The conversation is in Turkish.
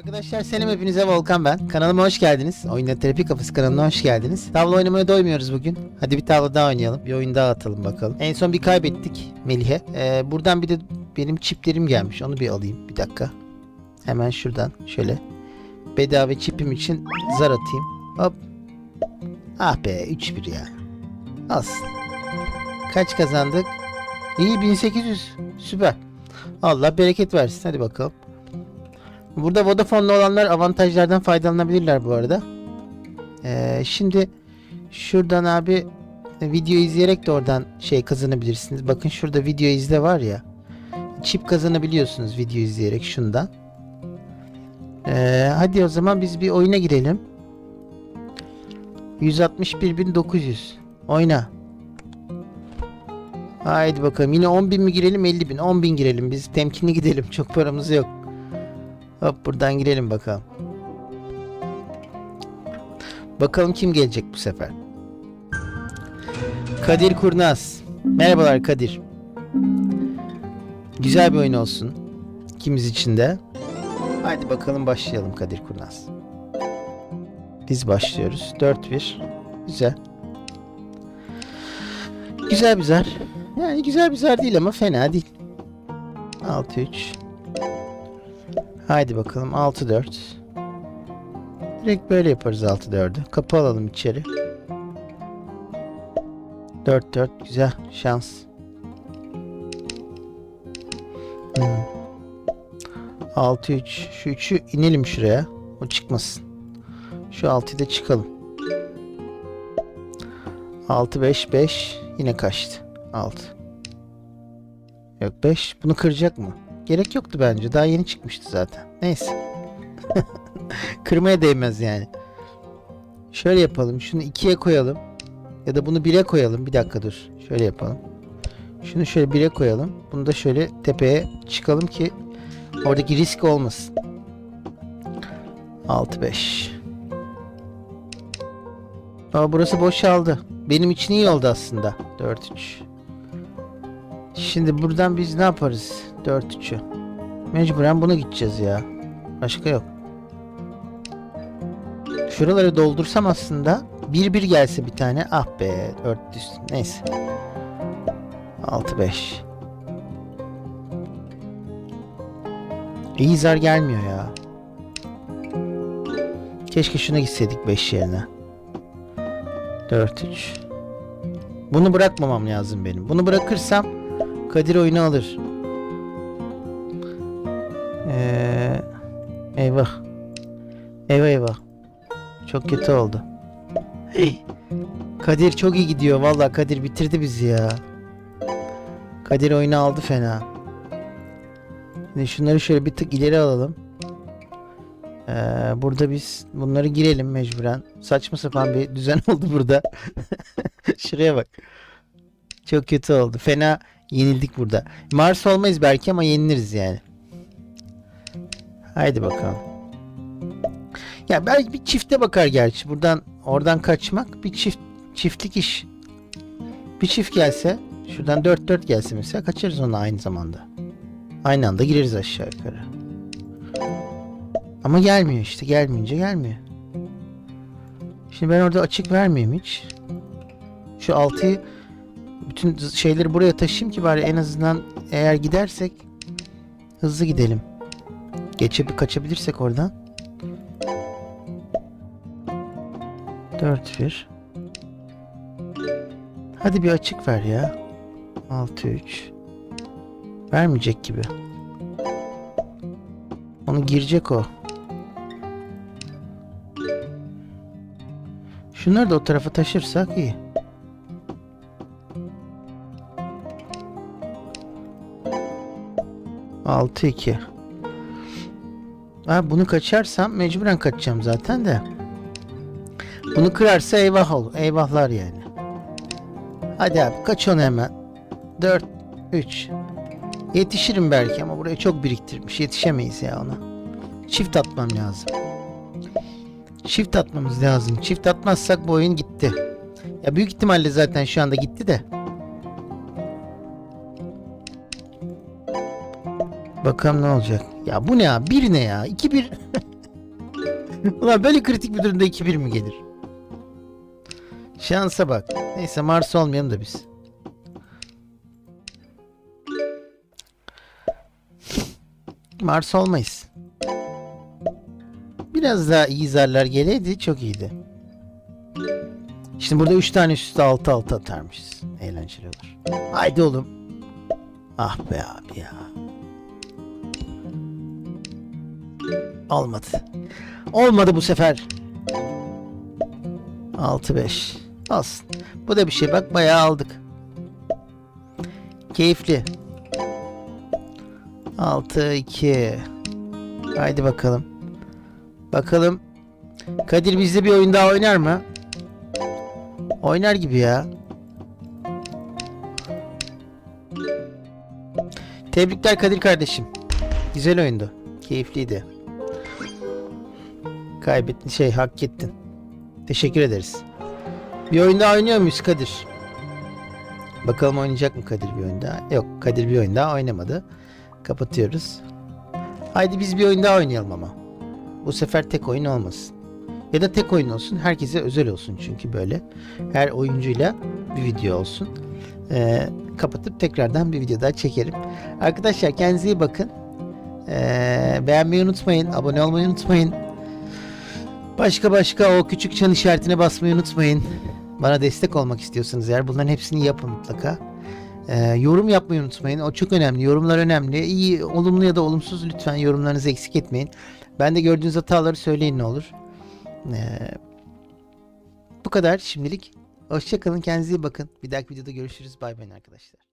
Arkadaşlar selam hepinize Volkan ben. Kanalıma hoş geldiniz. Oyunda Terapi Kafası kanalına hoş geldiniz. Tavla oynamaya doymuyoruz bugün. Hadi bir tavla daha oynayalım. Bir oyun daha atalım bakalım. En son bir kaybettik Melih'e. Ee, buradan bir de benim çiplerim gelmiş. Onu bir alayım. Bir dakika. Hemen şuradan şöyle. Bedava çipim için zar atayım. Hop. Ah be 3-1 ya. Olsun. Kaç kazandık? İyi 1800. Süper. Allah bereket versin. Hadi bakalım. Burada Vodafone'lu olanlar avantajlardan faydalanabilirler bu arada. Ee, şimdi şuradan abi e, video izleyerek de oradan şey kazanabilirsiniz. Bakın şurada video izle var ya. Çip kazanabiliyorsunuz video izleyerek şundan. Ee, hadi o zaman biz bir oyuna girelim. 161.900 oyna. Haydi bakalım yine 10.000 mi girelim 50.000 10.000 girelim biz temkinli gidelim çok paramız yok. Hop buradan girelim bakalım. Bakalım kim gelecek bu sefer. Kadir Kurnaz. Merhabalar Kadir. Güzel bir oyun olsun. İkimiz için de. Haydi bakalım başlayalım Kadir Kurnaz. Biz başlıyoruz. 4-1. Güzel. Güzel bir zar. Yani güzel bir zar değil ama fena değil. 6-3. Haydi bakalım 6-4. Direkt böyle yaparız 6-4'ü. Kapı alalım içeri. 4-4 güzel şans. Hmm. 6-3 şu 3'ü inelim şuraya. O çıkmasın. Şu 6'yı da çıkalım. 6-5-5 yine kaçtı. 6. Yok 5 bunu kıracak mı? Gerek yoktu bence. Daha yeni çıkmıştı zaten. Neyse. Kırmaya değmez yani. Şöyle yapalım. Şunu 2'ye koyalım. Ya da bunu 1'e koyalım. Bir dakika dur. Şöyle yapalım. Şunu şöyle 1'e koyalım. Bunu da şöyle tepeye çıkalım ki oradaki risk olmasın. 6-5. Aa, burası boşaldı. Benim için iyi oldu aslında. 4-3. Şimdi buradan biz ne yaparız? 4-3'ü. Mecburen buna gideceğiz ya. Başka yok. Şuraları doldursam aslında 1-1 gelse bir tane. Ah be 400. Neyse. 6-5. İyi zar gelmiyor ya. Keşke şuna gitseydik 5 yerine. 4-3. Bunu bırakmamam lazım benim. Bunu bırakırsam Kadir oyunu alır. Eyvah. Eyvah eyvah. Çok kötü oldu. Hey. Kadir çok iyi gidiyor. Vallahi Kadir bitirdi bizi ya. Kadir oyunu aldı fena. Şimdi şunları şöyle bir tık ileri alalım. Ee, burada biz bunları girelim mecburen. Saçma sapan bir düzen oldu burada. Şuraya bak. Çok kötü oldu. Fena yenildik burada. Mars olmayız belki ama yeniliriz yani. Haydi bakalım. Ya belki bir çifte bakar gerçi. Buradan oradan kaçmak bir çift çiftlik iş. Bir çift gelse şuradan 4-4 gelse mesela kaçarız ona aynı zamanda. Aynı anda gireriz aşağı yukarı. Ama gelmiyor işte. Gelmeyince gelmiyor. Şimdi ben orada açık vermeyeyim hiç. Şu 6'yı bütün şeyleri buraya taşıyayım ki bari en azından eğer gidersek hızlı gidelim. Geçip kaçabilirsek oradan. 4-1 Hadi bir açık ver ya. 6-3 Vermeyecek gibi. Onu girecek o. Şunları da o tarafa taşırsak iyi. Altı iki. Ha, bunu kaçarsam mecburen kaçacağım zaten de. Bunu kırarsa eyvah ol. Eyvahlar yani. Hadi abi kaç onu hemen. 4 3 Yetişirim belki ama buraya çok biriktirmiş. Yetişemeyiz ya ona. Çift atmam lazım. Çift atmamız lazım. Çift atmazsak bu oyun gitti. Ya büyük ihtimalle zaten şu anda gitti de. Bakalım ne olacak. Ya bu ne ya? Bir ne ya? İki bir. Ulan böyle kritik bir durumda 2-1 mi gelir? Şansa bak. Neyse Mars olmayalım da biz. Mars olmayız. Biraz daha iyi zarlar geleydi çok iyiydi. Şimdi burada 3 tane üst üste 6 6 atarmışız. Eğlenceli olur. Haydi oğlum. Ah be abi ya. Olmadı. Olmadı bu sefer. 6-5. Olsun. Bu da bir şey bak bayağı aldık. Keyifli. 6-2. Haydi bakalım. Bakalım. Kadir bizde bir oyun daha oynar mı? Oynar gibi ya. Tebrikler Kadir kardeşim. Güzel oyundu. Keyifliydi. Kaybettin şey hak ettin. Teşekkür ederiz. Bir oyun daha oynuyor muyuz Kadir? Bakalım oynayacak mı Kadir bir oyun daha? Yok Kadir bir oyun daha oynamadı. Kapatıyoruz. Haydi biz bir oyun daha oynayalım ama. Bu sefer tek oyun olmasın. Ya da tek oyun olsun. Herkese özel olsun çünkü böyle. Her oyuncuyla bir video olsun. Ee, kapatıp tekrardan bir video daha çekerim. Arkadaşlar kendinize iyi bakın. Ee, beğenmeyi unutmayın. Abone olmayı unutmayın. Başka başka o küçük çan işaretine basmayı unutmayın. Bana destek olmak istiyorsanız eğer bunların hepsini yapın mutlaka. Ee, yorum yapmayı unutmayın. O çok önemli. Yorumlar önemli. İyi, olumlu ya da olumsuz lütfen yorumlarınızı eksik etmeyin. Ben de gördüğünüz hataları söyleyin ne olur. Ee, bu kadar şimdilik. Hoşçakalın. Kendinize iyi bakın. Bir dahaki videoda görüşürüz. Bay bay arkadaşlar.